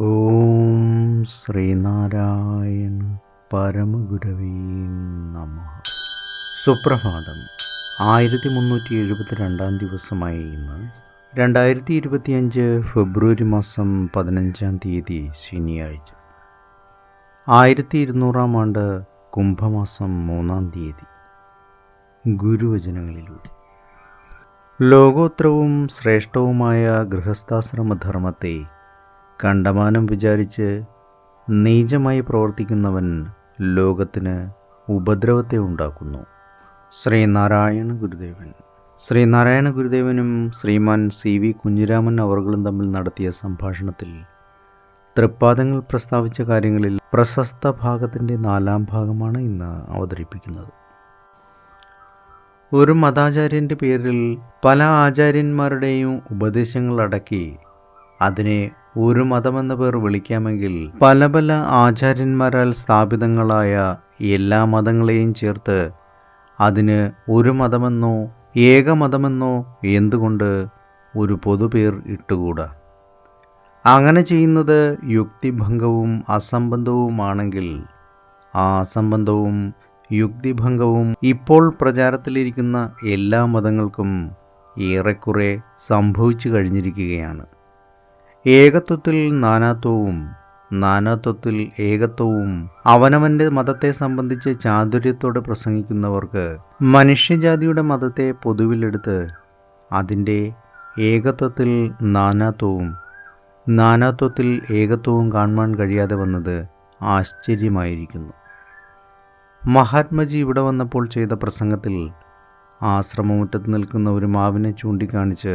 ഓം ശ്രീനാരായണ പരമഗുരവീ നമ. സുപ്രഭാതം. ആയിരത്തി മുന്നൂറ്റി എഴുപത്തി രണ്ടാം ദിവസമായ ഇന്ന് രണ്ടായിരത്തി ഇരുപത്തിയഞ്ച് ഫെബ്രുവരി മാസം പതിനഞ്ചാം തീയതി ശനിയാഴ്ച. ആയിരത്തി ഇരുന്നൂറാം ആണ്ട് കുംഭമാസം മൂന്നാം തീയതി. ഗുരുവചനങ്ങളിലൂടെ. ലോകോത്തരവും ശ്രേഷ്ഠവുമായ ഗൃഹസ്ഥാശ്രമധർമ്മത്തെ കണ്ടമാനം വിചാരിച്ച് നീചമായി പ്രവർത്തിക്കുന്നവൻ ലോകത്തിന് ഉപദ്രവത്തെ ഉണ്ടാക്കുന്നു. ശ്രീനാരായണ ഗുരുദേവൻ. ശ്രീനാരായണ ഗുരുദേവനും ശ്രീമാൻ സി വി കുഞ്ഞിരാമൻ അവർകളും തമ്മിൽ നടത്തിയ സംഭാഷണത്തിൽ തൃപ്പാദങ്ങൾ പ്രസ്താവിച്ച കാര്യങ്ങളിൽ പ്രശസ്ത ഭാഗത്തിന്റെ നാലാം ഭാഗമാണ് ഇന്ന് അവതരിപ്പിക്കുന്നത്. ഒരു മതാചാര്യന്റെ പേരിൽ പല ആചാര്യന്മാരുടെയും ഉപദേശങ്ങൾ അടക്കി അതിനെ ഒരു മതമെന്ന പേർ വിളിക്കാമെങ്കിൽ പല പല ആചാര്യന്മാരാൽ സ്ഥാപിതങ്ങളായ എല്ലാ മതങ്ങളെയും ചേർത്ത് അതിന് ഒരു മതമെന്നോ ഏകമതമെന്നോ എന്തുകൊണ്ട് ഒരു പൊതുപേർ ഇട്ടുകൂടാ? അങ്ങനെ ചെയ്യുന്നത് യുക്തിഭംഗവും അസംബന്ധവുമാണെങ്കിൽ ആ അസംബന്ധവും യുക്തിഭംഗവും ഇപ്പോൾ പ്രചാരത്തിലിരിക്കുന്ന എല്ലാ മതങ്ങൾക്കും ഏറെക്കുറെ സംഭവിച്ചു കഴിഞ്ഞിരിക്കുകയാണ്. ഏകത്വത്തിൽ നാനാത്വവും നാനാത്വത്തിൽ ഏകത്വവും അവനവന്റെ മതത്തെ സംബന്ധിച്ച് ചാതുര്യത്തോടെ പ്രസംഗിക്കുന്നവർക്ക് മനുഷ്യജാതിയുടെ മതത്തെ പൊതുവിലെടുത്ത് അതിന്റെ ഏകത്വത്തിൽ നാനാത്വവും നാനാത്വത്തിൽ ഏകത്വവും കാണുവാൻ കഴിയാതെ വന്നത് ആശ്ചര്യമായിരിക്കുന്നു. മഹാത്മജി ഇവിടെ വന്നപ്പോൾ ചെയ്ത പ്രസംഗത്തിൽ ആശ്രമമുറ്റത്ത് നിൽക്കുന്ന ഒരു മാവിനെ ചൂണ്ടിക്കാണിച്ച്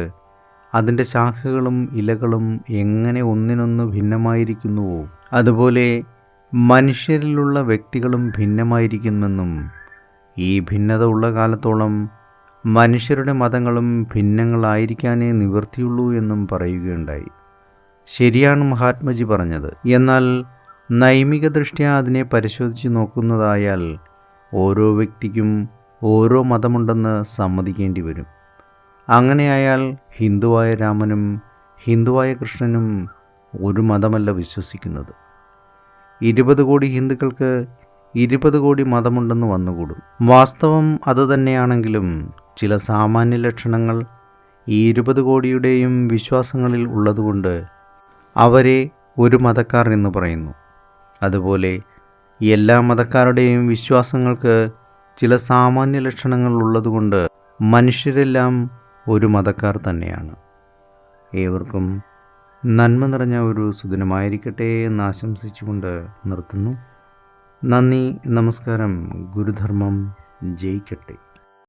അതിന്റെ ശാഖകളും ഇലകളും എങ്ങനെ ഒന്നിനൊന്ന് ഭിന്നമായിരിക്കുന്നുവോ അതുപോലെ മനുഷ്യരിലുള്ള വ്യക്തികളും ഭിന്നമായിരിക്കുമെന്നും ഈ ഭിന്നത ഉള്ള കാലത്തോളം മനുഷ്യരുടെ മതങ്ങളും ഭിന്നങ്ങളായിരിക്കാനേ നിവൃത്തിയുള്ളൂ എന്നും പറയുകയുണ്ടായി. ശരിയാണ് മഹാത്മജി പറഞ്ഞത്. എന്നാൽ നൈമിക ദൃഷ്ട്യ അതിനെ പരിശോധിച്ച് നോക്കുന്നതായാൽ ഓരോ വ്യക്തിക്കും ഓരോ മതമുണ്ടെന്ന് സമ്മതിക്കേണ്ടി വരും. അങ്ങനെയായാൽ ഹിന്ദുവായ രാമനും ഹിന്ദുവായ കൃഷ്ണനും ഒരു മതമല്ല വിശ്വസിക്കുന്നത്. ഇരുപത് കോടി ഹിന്ദുക്കൾക്ക് ഇരുപത് കോടി മതമുണ്ടെന്ന് വന്നുകൂടും. വാസ്തവം അതുതന്നെയാണെങ്കിലും ചില സാമാന്യ ലക്ഷണങ്ങൾ ഈ ഇരുപത് കോടിയുടെയും വിശ്വാസങ്ങളിൽ ഉള്ളതുകൊണ്ട് അവരെ ഒരു മതക്കാർ എന്ന് പറയുന്നു. അതുപോലെ എല്ലാ മതക്കാരുടെയും വിശ്വാസങ്ങൾക്ക് ചില സാമാന്യ ലക്ഷണങ്ങൾ ഉള്ളതുകൊണ്ട് മനുഷ്യരെല്ലാം ഒരു മതക്കാർ തന്നെയാണ്. ഏവർക്കും നന്മ നിറഞ്ഞ ഒരു സുദിനമായിരിക്കട്ടെ എന്ന് ആശംസിച്ചുകൊണ്ട് നിർത്തുന്നു. നന്ദി നമസ്കാരം ഗുരുധർമ്മം ജയിക്കട്ടെ.